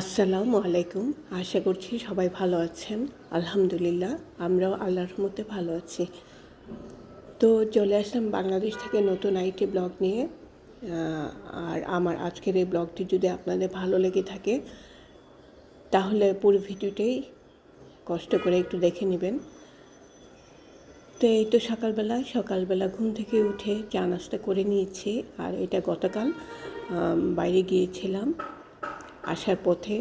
আসসালামু আলাইকুম। আশা করছি সবাই ভালো আছেন। আলহামদুলিল্লাহ, আমরাও আল্লাহর মধ্যে ভালো আছি। তো চলে আসলাম বাংলাদেশ থেকে নতুন আইটি ব্লগ নিয়ে। আর আমার আজকের এই ব্লগটি যদি আপনাদের ভালো লেগে থাকে, তাহলে পুরো ভিডিওটাই কষ্ট করে একটু দেখে নেবেন। তো এই তো সকালবেলা সকালবেলা ঘুম থেকে উঠে চা নাস্তা করে নিয়েছি। আর এটা গতকাল বাইরে গিয়েছিলাম। আসার পথে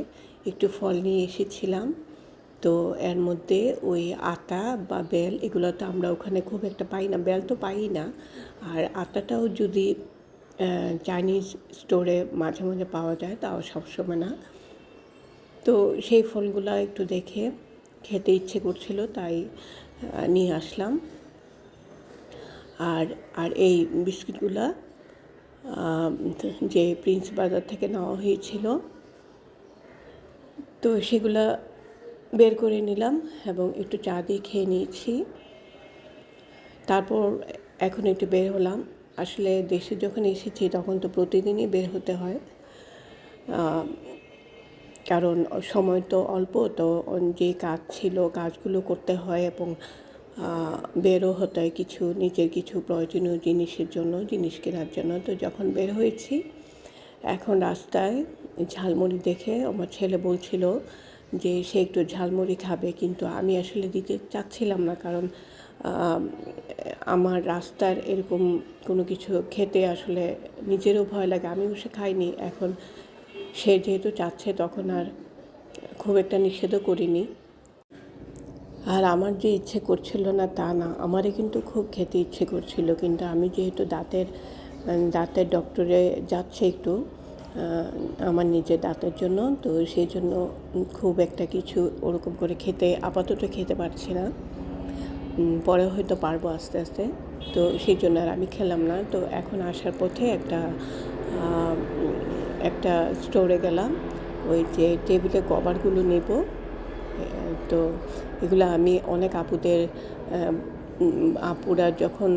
একটু ফল নিয়ে এসেছিলাম। তো এর মধ্যে ওই আটা বা বেল এগুলো তো আমরা ওখানে খুব একটা পাই না, বেল তো পাই না। আর আটাটাও যদি চাইনিজ স্টোরে মাঝে মাঝে পাওয়া যায়, তাও সবসময় না। তো সেই ফলগুলো একটু দেখে খেতে ইচ্ছে করছিল, তাই নিয়ে আসলাম। আর আর এই বিস্কিটগুলো যে প্রিন্স বাজার থেকে নেওয়া হয়েছিল তো সেগুলো বের করে নিলাম এবং একটু চা দিয়ে খেয়ে নিয়েছি। তারপর এখন একটু বের হলাম। আসলে দেশে যখন এসেছি তখন তো প্রতিদিনই বের হতে হয়। কারণ সময় তো অল্প, তো যে কাজ ছিল কাজগুলো করতে হয় এবং বেরও হতে হয় কিছু নিজের কিছু প্রয়োজনীয় জিনিসের জন্য, জিনিস কেনার জন্য। তো যখন বের হয়েছি, এখন রাস্তায় ঝালমুড়ি দেখে আমার ছেলে বলছিল যে সে একটু ঝালমুড়ি খাবে, কিন্তু আমি আসলে দিতে চাচ্ছিলাম না কারণ আমার রাস্তার এরকম কোনো কিছু খেতে আসলে নিজেরও ভয় লাগে, আমিও সে খাইনি। এখন সে যেহেতু চাচ্ছে তখন আর খুব একটা নিষেধও করিনি। আর আমার যে ইচ্ছে করছিল না তা না, আমারই কিন্তু খুব খেতে ইচ্ছে করছিল, কিন্তু আমি যেহেতু দাঁতের দাঁতের ডক্টরে যাচ্ছে একটু আমার নিজের দাঁতের জন্য, তো সেই জন্য খুব একটা কিছু ওরকম করে খেতে আপাতত খেতে পারছি না। পরে হয়তো পারব আস্তে আস্তে। তো সেই জন্য আর আমি খেলাম না। তো এখন আসার পথে একটা একটা স্টোরে গেলাম। ওই যে টেবিলে কভারগুলো নেব। তো এগুলো আমি অনেক আপুদের আপুরা যখন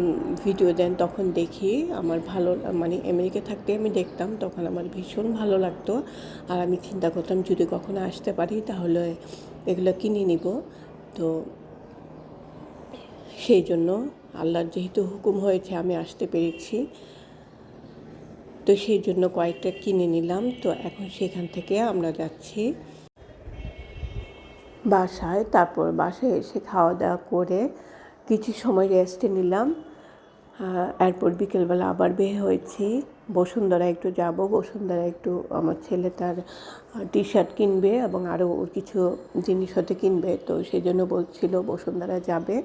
ভিডিও দেন তখন দেখি আমার ভালো মানে আমেরিকা থাকতে আমি দেখতাম, তখন আমার ভীষণ ভালো লাগতো। আর আমি চিন্তা করতাম, যদি কখনো আসতে পারি তাহলে এগুলো কিনে নিব। তো সেই জন্য আল্লাহর যেহেতু হুকুম হয়েছে, আমি আসতে পেরেছি। তো সেই জন্য কয়েকটা কিনে নিলাম। তো এখন সেখান থেকে আমরা যাচ্ছি বাসায়। তারপর বাসায় এসে খাওয়া দাওয়া করে কিছু সময় রেস্টে নিলাম। এরপর বিকেলবেলা আবার বের হয়েছি। বসুন্ধরা একটু যাব। বসুন্ধরা একটু আমার ছেলে তার টি শার্ট কিনবে এবং আরও ওর কিছু জিনিস হতে কিনবে। তো সেই জন্য বলছিল বসুন্ধরা যাবে।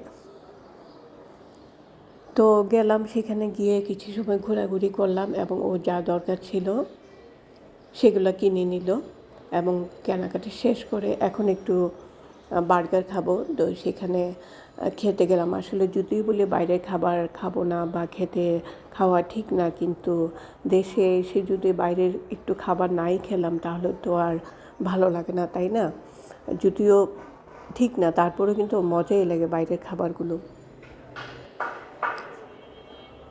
তো গেলাম সেখানে গিয়ে কিছু সময় ঘোরাঘুরি করলাম এবং ও যা দরকার ছিল সেগুলো কিনে নিল এবং কেনাকাটি শেষ করে এখন একটু বার্গার খাব। তো সেখানে খেতে গেলাম। আসলে যদিও বলি বাইরের খাবার খাব না বা খেতে খাওয়া ঠিক না, কিন্তু দেশে এসে যদি বাইরের একটু খাবার নাই খেলাম, তাহলে তো আর ভালো লাগে না, তাই না? যদিও ঠিক না, তারপরেও কিন্তু মজাই লাগে বাইরের খাবারগুলো।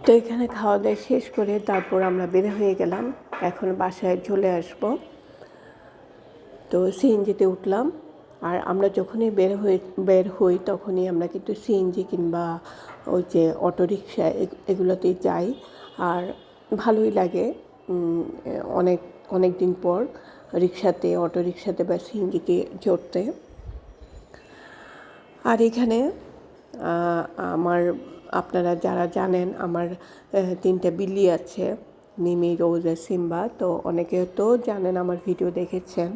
তো এখানে খাওয়া দাওয়া শেষ করে তারপর আমরা বের হয়ে গেলাম। এখন বাসায় চলে আসব। তো সিএনজিতে উঠলাম। আর আমরা যখনই বের হয়ে বের হই তখনই আমরা কিন্তু সিএনজি কিংবা ওই যে অটোরিকশা এগুলোতেই যাই। আর ভালোই লাগে অনেক অনেক দিন পর রিক্সাতে অটো রিক্সাতে বা সিএনজিতে চড়তে। আর এখানে আমার, আপনারা যারা জানেন আমার তিনটা বিল্লি আছে মিমি রোজ আর সিম্বা, তো অনেকে তো জানেন আমার ভিডিও দেখেছেন।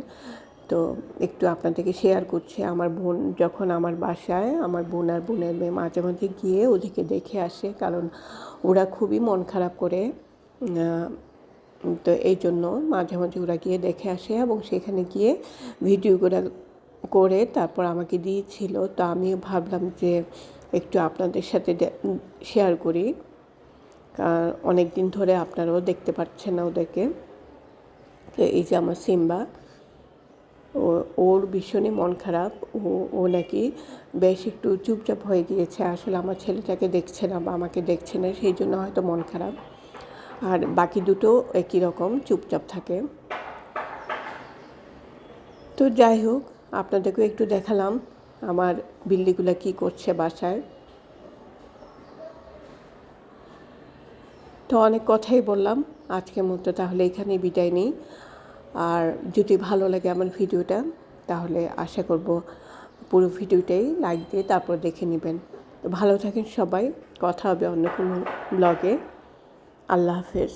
তো একটু আপনাদেরকে শেয়ার করছি। আমার বোন যখন আমার বাসায়, আমার বোন আর বোনের মেয়ে মাঝে মাঝে গিয়ে ওদেরকে দেখে আসে, কারণ ওরা খুবই মন খারাপ করে। তো এই জন্য মাঝে মাঝে ওরা গিয়ে দেখে আসে এবং সেখানে গিয়ে ভিডিওগুলো করে তারপর আমাকে দিয়েছিল। তো আমিও ভাবলাম যে একটু আপনাদের সাথে শেয়ার করি। অনেক দিন ধরে আপনারাও দেখতে পাচ্ছেন না ওদেরকে। তো এই যে আমার সিম্বা। ওর ভীষণই মন খারাপ। ও ও নাকি বেশ একটু চুপচাপ হয়ে গিয়েছে। আসলে আমার ছেলেটাকে দেখছে না বা আমাকে দেখছে না, সেই জন্য হয়তো মন খারাপ। আর বাকি দুটো একই রকম, চুপচাপ থাকে। তো যাই হোক, আপনাদেরকেও একটু দেখালাম আমার বিল্লিগুলো কি করছে বাসায়। তো অনেক কথাই বললাম। আজকের মতো তাহলে এখানেই বিদায় নিই। আর যদি ভালো লাগে আমার ভিডিওটা, তাহলে আশা করব পুরো ভিডিওটাই লাইক দিয়ে তারপর দেখে নেবেন। তো ভালো থাকেন সবাই, কথা হবে অন্য কোনো ব্লগে আল্লাহ হাফেজ।